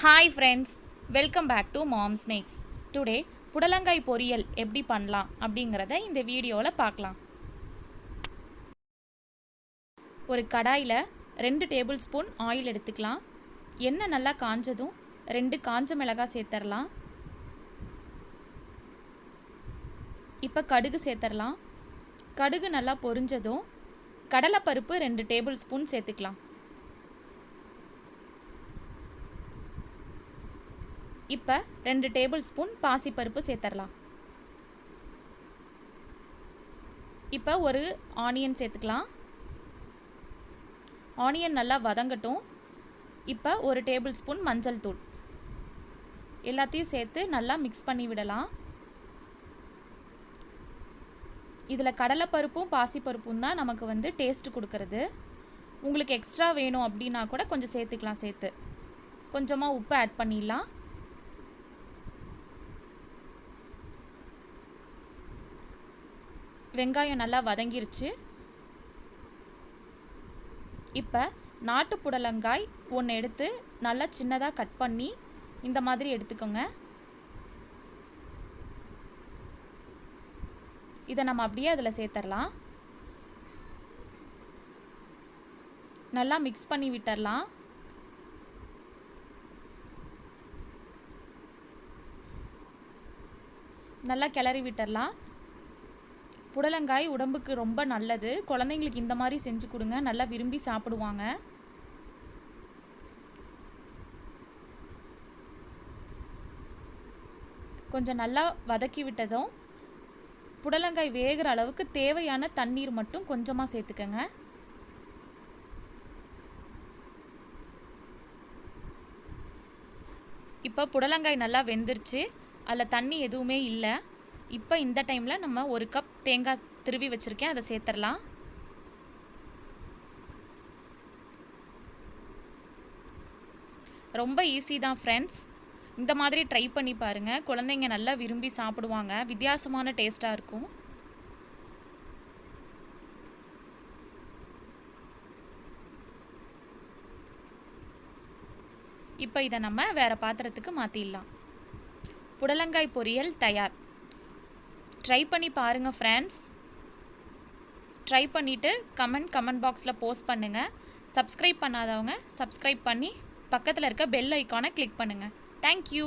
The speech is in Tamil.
Hi friends welcome back to mom snacks today புடலங்காய் பொரியல் எப்படி பண்ணலாம் அப்படிங்கிறத இந்த வீடியோவில் பார்க்கலாம். ஒரு கடாயில் ரெண்டு டேபிள் ஸ்பூன் ஆயில் எடுத்துக்கலாம். எண்ணெய் நல்லா காஞ்சதும் ரெண்டு காஞ்ச மிளகாய் சேர்த்துடலாம் இப்போ கடுகு சேர்த்துடலாம் கடுகு நல்லா பொரிஞ்சதும் கடலைப்பருப்பு ரெண்டு டேபிள் ஸ்பூன் சேர்த்துக்கலாம். இப்போ ரெண்டு டேபிள் ஸ்பூன் பாசிப்பருப்பு சேர்த்துடலாம் இப்போ ஒரு ஆனியன் சேர்த்துக்கலாம். ஆனியன் நல்லா வதங்கட்டும். இப்போ ஒரு டேபிள் ஸ்பூன் மஞ்சள் தூள். எல்லாத்தையும் சேர்த்து நல்லா மிக்ஸ் பண்ணி விடலாம். இதில் கடலைப்பருப்பும் பாசிப்பருப்பும் தான் நமக்கு வந்து டேஸ்ட் கொடுக்கறது. உங்களுக்கு எக்ஸ்ட்ரா வேணும் அப்படின்னா கூட கொஞ்சம் சேர்த்துக்கலாம் சேர்த்து. கொஞ்சமாக உப்பு ஆட் பண்ணிடலாம். வெங்காயம் நல்லா வதங்கிருச்சு. இப்போ நாட்டு புடலங்காய் ஒன்று எடுத்து நல்லா சின்னதாக கட் பண்ணி இந்த மாதிரி எடுத்துக்கோங்க. இதை நம்ம அப்படியே அதில் சேர்த்துடலாம் நல்லா மிக்ஸ் பண்ணி விட்டுடலாம் நல்லா கிளறி விட்டுடலாம் புடலங்காய் உடம்புக்கு ரொம்ப நல்லது. குழந்தைங்களுக்கு இந்த மாதிரி செஞ்சு கொடுங்க. நல்லா விரும்பி சாப்பிடுவாங்க. கொஞ்சம் நல்லா வதக்கி விட்டதும் புடலங்காய் வேகிற அளவுக்கு தேவையான தண்ணீர் மட்டும் கொஞ்சமாக சேர்த்துக்கங்க. இப்போ புடலங்காய் நல்லா வெந்துருச்சு. அதில் தண்ணி எதுவுமே இல்லை. இப்போ இந்த டைமில் நம்ம ஒரு கப் தேங்காய் திருவி வச்சுருக்கேன் அதை சேர்த்துடலாம். ரொம்ப ஈஸி தான் ஃப்ரெண்ட்ஸ் இந்த மாதிரி ட்ரை பண்ணி பாருங்கள் குழந்தைங்க நல்லா விரும்பி சாப்பிடுவாங்க. வித்தியாசமான டேஸ்ட்டாக இருக்கும். இப்போ இதை நம்ம வேறு பாத்திரத்துக்கு மாற்றிடலாம் புடலங்காய் பொரியல் தயார். ட்ரை பண்ணி பாருங்கள் ஃப்ரெண்ட்ஸ் ட்ரை பண்ணிவிட்டு கமெண்ட் கமெண்ட் பாக்ஸில் போஸ்ட் பண்ணுங்கள் சப்ஸ்கிரைப் பண்ணாதவங்க சப்ஸ்கிரைப் பண்ணி பக்கத்தில் இருக்க பெல் ஐக்கானை கிளிக் பண்ணுங்கள் தேங்க்யூ